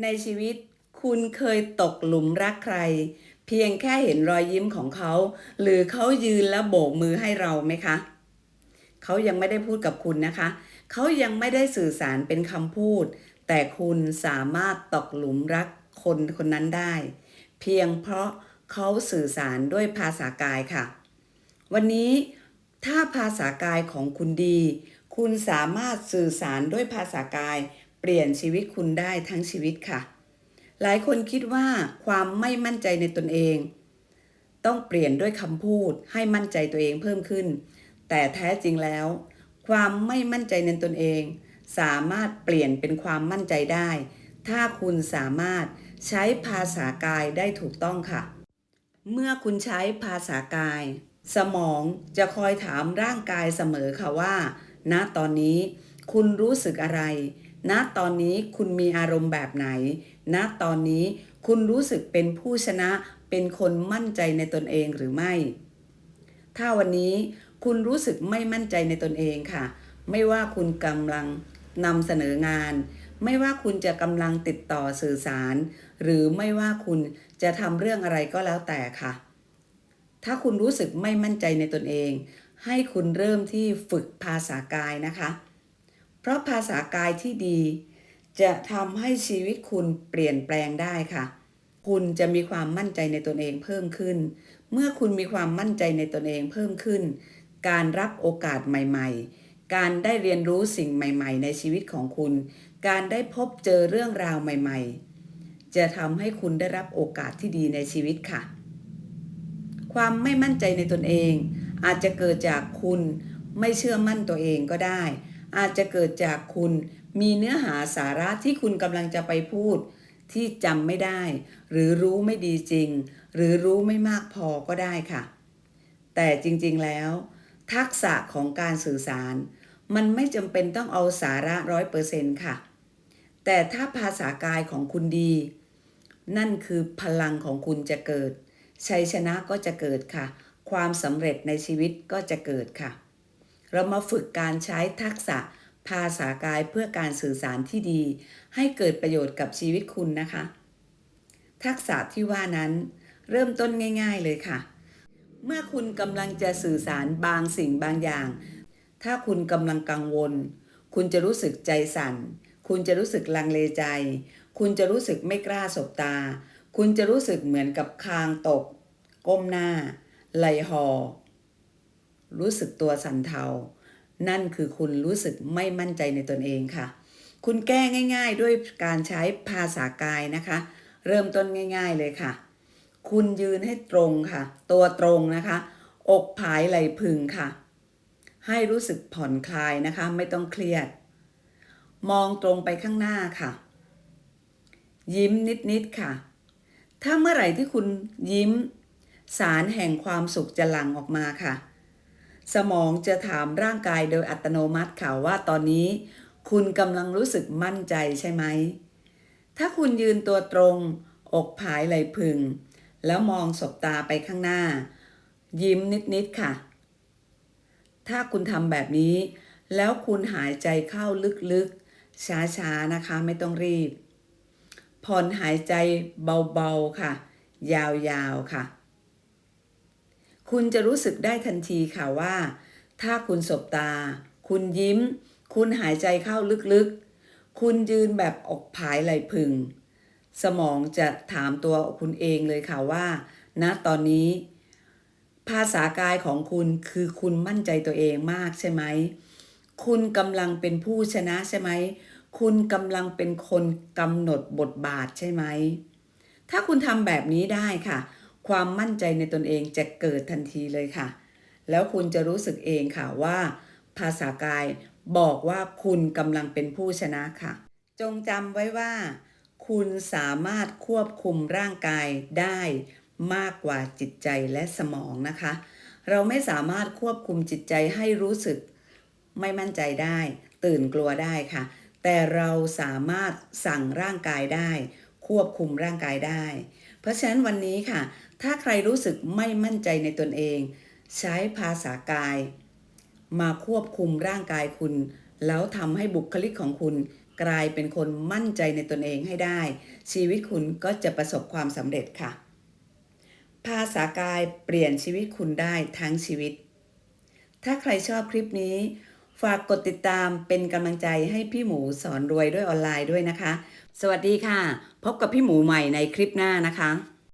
ในชีวิตคุณเคยตกหลุมรักใคร เพียงแค่เห็นรอยยิ้มของเขา หรือเขายืนแล้วโบกมือให้เราไหมคะ เขายังไม่ได้พูดกับคุณนะคะ เขายังไม่ได้สื่อสารเป็นคำพูด แต่คุณสามารถตกหลุมรักคนคนนั้นได้ เพียงเพราะเขาสื่อสารด้วยภาษากายค่ะ วันนี้ถ้าภาษากายของคุณดี คุณสามารถสื่อสารด้วยภาษากาย เปลี่ยนชีวิตคุณได้ทั้งชีวิตค่ะ หลายคนคิดว่าความไม่มั่นใจในตนเอง ต้องเปลี่ยนด้วยคำพูดให้มั่นใจตัวเองเพิ่มขึ้น แต่แท้จริงแล้ว ความไม่มั่นใจในตนเอง สามารถเปลี่ยนเป็นความมั่นใจได้ ถ้าคุณสามารถใช้ภาษากายได้ถูกต้องค่ะ เมื่อคุณใช้ภาษากาย สมองจะคอยถามร่างกายเสมอค่ะว่าณตอนนี้คุณรู้สึกอะไร ณตอนนี้คุณมีอารมณ์แบบไหนณตอนนี้คุณรู้สึกเป็นผู้ชนะ เป็นคนมั่นใจในตนเองหรือไม่ ถ้าวันนี้คุณรู้สึกไม่มั่นใจในตนเองค่ะ ไม่ว่าคุณกำลังนำเสนองาน ไม่ว่าคุณจะกำลังติดต่อสื่อสาร หรือไม่ว่าคุณจะทำเรื่องอะไรก็แล้วแต่ค่ะ ถ้าคุณรู้สึกไม่มั่นใจในตนเอง ให้คุณเริ่มที่ฝึกภาษากายนะคะ เพราะภาษากายที่ดี จะทำให้ชีวิตคุณเปลี่ยนแปลงได้ค่ะ คุณจะมีความมั่นใจในตนเองเพิ่มขึ้น เมื่อคุณมีความมั่นใจในตนเองเพิ่มขึ้น การรับโอกาสใหม่ ๆ การได้เรียนรู้สิ่งใหม่ ๆ ในชีวิตของคุณ การได้พบเจอเรื่องราวใหม่ ๆ จะทำให้คุณได้รับโอกาสที่ดีในชีวิตค่ะ ความไม่มั่นใจในตนเอง อาจจะเกิดจากคุณไม่เชื่อมั่นตัวเองก็ได้ อาจจะเกิดจากคุณมีเนื้อหาสาระที่คุณกำลังจะไปพูด ที่จำไม่ได้ หรือรู้ไม่ดีจริง หรือรู้ไม่มากพอก็ได้ค่ะ แต่จริงๆแล้ว ทักษะของการสื่อสาร มันไม่จำเป็นต้องเอาสาระร้อยเปอร์เซ็นต์ค่ะ แต่ถ้าภาษากายของคุณดี นั่นคือพลังของคุณจะเกิด ชัยชนะก็จะเกิดค่ะ ความสำเร็จในชีวิตก็จะเกิดค่ะ เรามาฝึกการใช้ทักษะภาษากายเพื่อการสื่อสารที่ดี ให้เกิดประโยชน์กับชีวิตคุณนะคะ ทักษะที่ว่านั้นเริ่มต้นง่าย ๆเลยค่ะ เมื่อคุณกำลังจะสื่อสารบางสิ่งบางอย่าง ถ้าคุณกำลังกังวล คุณจะรู้สึกใจสั่น คุณจะรู้สึกลังเลใจ คุณจะรู้สึกไม่กล้าสบตา คุณจะรู้สึกเหมือนกับคางตก ก้มหน้า ไหลหอ รู้สึกตัวสั่นเทา นั่นคือคุณรู้สึกไม่มั่นใจในตนเองค่ะ คุณแก้ง่าย ๆ ด้วยการใช้ภาษากายนะคะ เริ่มต้นง่าย ๆเลยค่ะ คุณยืนให้ตรงค่ะ ตัวตรงนะคะ อกผายไหลพึงค่ะ ให้รู้สึกผ่อนคลายนะคะ ไม่ต้องเครียด มองตรงไปข้างหน้าค่ะ ยิ้มนิดๆค่ะ ถ้าเมื่อไหร่ที่คุณยิ้มสารแห่งความสุขจะหลั่งออกมาค่ะ สมองจะถามร่างกายโดยอัตโนมัติค่ะว่าตอนนี้ คุณกำลังรู้สึกมั่นใจใช่ไหม ถ้าคุณยืนตัวตรง อกผายไหลพึง แล้วมองสบตาไปข้างหน้า ยิ้มนิด ๆ ค่ะ ถ้าคุณทำแบบนี้ แล้วคุณหายใจเข้าลึก ๆ ช้า ๆ นะคะไม่ต้องรีบ ผ่อนหายใจเบา ๆ ค่ะ ยาว ๆ ค่ะ คุณจะรู้สึกได้ทันทีค่ะว่า ถ้าคุณสบตา คุณยิ้ม คุณหายใจเข้าลึกๆ คุณยืนแบบอกผายไหลพึง สมองจะถามตัวคุณเองเลยค่ะว่าณตอนนี้ ภาษากายของคุณคือคุณมั่นใจตัวเองมากใช่ไหม คุณกำลังเป็นผู้ชนะใช่ไหม คุณกำลังเป็นคนกำหนดบทบาทใช่ไหม ถ้าคุณทำแบบนี้ได้ค่ะ ความมั่นใจในตนเองจะเกิดทันทีเลยค่ะ แล้วคุณจะรู้สึกเองค่ะว่า ภาษากายบอกว่าคุณกำลังเป็นผู้ชนะค่ะ จงจำไว้ว่า คุณสามารถควบคุมร่างกายได้มากกว่าจิตใจและสมองนะคะ เราไม่สามารถควบคุมจิตใจให้รู้สึกไม่มั่นใจได้ ตื่นกลัวได้ค่ะ แต่เราสามารถสั่งร่างกายได้ ควบคุมร่างกายได้ เพราะฉะนั้นวันนี้ค่ะ ถ้าใครรู้สึกไม่มั่นใจในตนเอง ใช้ภาษากาย มาควบคุมร่างกายคุณ แล้วทำให้บุคลิกของคุณกลายเป็นคนมั่นใจในตนเองให้ได้ ชีวิตคุณก็จะประสบความสำเร็จค่ะ ภาษากายเปลี่ยนชีวิตคุณได้ทั้งชีวิต ถ้าใครชอบคลิปนี้ ฝากกดติดตามเป็นกำลังใจให้พี่หมูสอนรวยด้วยออนไลน์ด้วยนะคะ สวัสดีค่ะ พบกับพี่หมูใหม่ในคลิปหน้านะคะ